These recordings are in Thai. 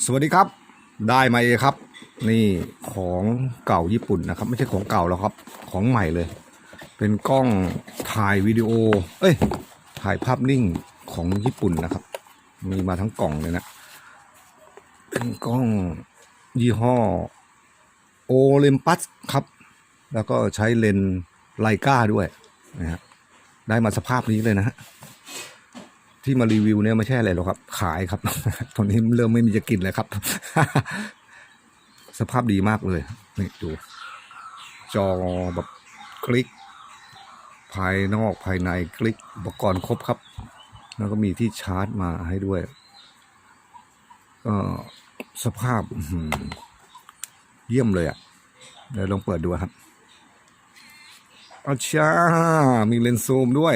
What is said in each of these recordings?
สวัสดีครับ ได้มาเองครับ นี่ของเก่าญี่ปุ่นนะครับ ไม่ใช่ของเก่าแล้วครับ ของใหม่เลย เป็นกล้องถ่ายวิดีโอ เอ้ย ถ่ายภาพนิ่งของญี่ปุ่นนะครับ มีมาทั้งกล่องเลยนะเป็นกล้องยี่ห้อโอลิมปัสครับ แล้วก็ใช้เลนส์ไลกาด้วยนะฮะได้มาสภาพนี้เลยนะฮะ ที่มารีวิวเนี่ยไม่ใช่อะไรหรอกครับ ขายครับ ตอนนี้เริ่มไม่มีจะกินเลยครับ สภาพดีมากเลยนี่ดู จอแบบคลิก ภายนอกภายในคลิกอุปกรณ์ครบครับ แล้วก็มีที่ชาร์จมาให้ด้วยก็สภาพเยี่ยมเลยอะ่ะ เดี๋ยวลองเปิดดูครับอาชามีเลนส์ซูมด้วย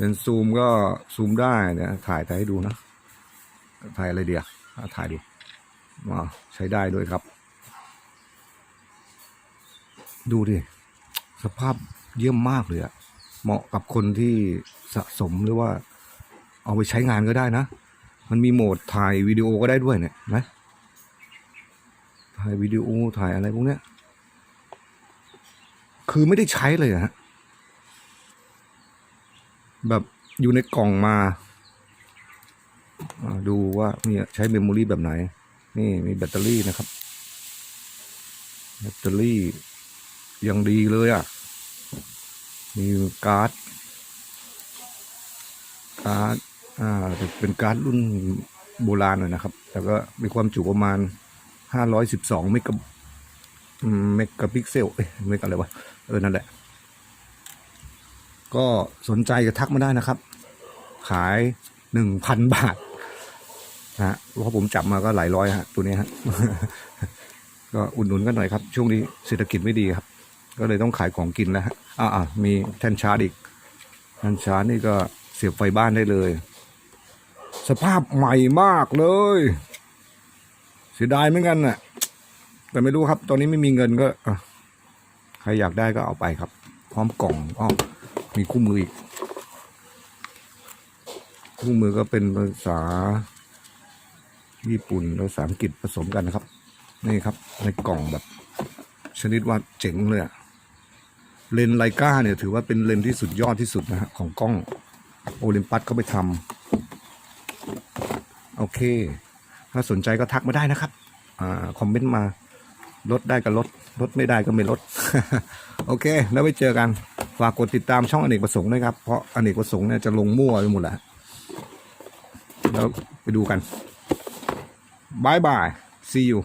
เลนซูมก็ซูมได้เนี่ยถ่ายถ่ายให้ดูนะ ถ่ายอะไรเดียวถ่ายดูมาใช้ได้ด้วยครับ ดูดิ สภาพเยี่ยมมากเลยอะเหมาะกับคนที่สะสมหรือว่า เอาไปใช้งานก็ได้นะ มันมีโหมดถ่ายวิดีโอก็ได้ด้วยเนี่ยนะถ่ายวิดีโอถ่ายอะไรพวกเนี้ย คือไม่ได้ใช้เลยฮะ แบบอยู่ในกล่องมา ดูว่าเนี่ยใช้เมมโมรีแบบไหน นี่มีแบตเตอรี่นะครับ แบตเตอรี่ยังดีเลยอะ มีการ์ด การ์ด อ่าแต่เป็นการ์ดรุ่นโบราณหน่อยนะครับ แต่ก็มีความจุประมาณห้าร้อยสิบสองเมกะมเมกะพิกเซลเอ้ยเมกะอะไรวะ เออ นั่นแหละ ก็สนใจก็ทักมาได้นะครับ ขายหนึ่งพันบาทนะฮะเพราะผมจับมาก็หลายร้อยฮะตัวนี้ฮะก็อุดหนุนกันหน่อยครับ ช่วงนี้เศรษฐกิจไม่ดีครับ ก็เลยต้องขายของกินแล้วฮะอ่ามีแท่นชาร์จอีกแท่นชาร์จนี่ก็เสียบไฟบ้านได้เลย สภาพใหม่มากเลย เสียดายเหมือนกันน่ะ แต่ไม่รู้ครับ ตอนนี้ไม่มีเงินก็ใครอยากได้ก็เอาไปครับ พร้อมกล่องอ้อ มีคู่มืออีก คู่มือก็เป็นภาษา ญี่ปุ่นและภาษาอังกฤษผสมกันนะครับ นี่ครับ ในกล่องแบบ ชนิดว่าเจ๋งเลยอะเลนไลกาเนี่ยถือว่าเป็นเลนที่สุดยอดที่สุดนะฮะของกล้องโอลิมปัสเขาไปทำโอเค ถ้าสนใจก็ทักมาได้นะครับ อ่า คอมเมนต์มาลดได้ก็ลดลดไม่ได้ก็ไม่ลด โอเค แล้วไปเจอกัน ฝากกดติดตามช่องอเนกประสงค์ด้วยครับ เพราะอเนกประสงค์เนี่ยจะลงมั่วไปหมดแหละแล้วไปดูกันบายบาย see you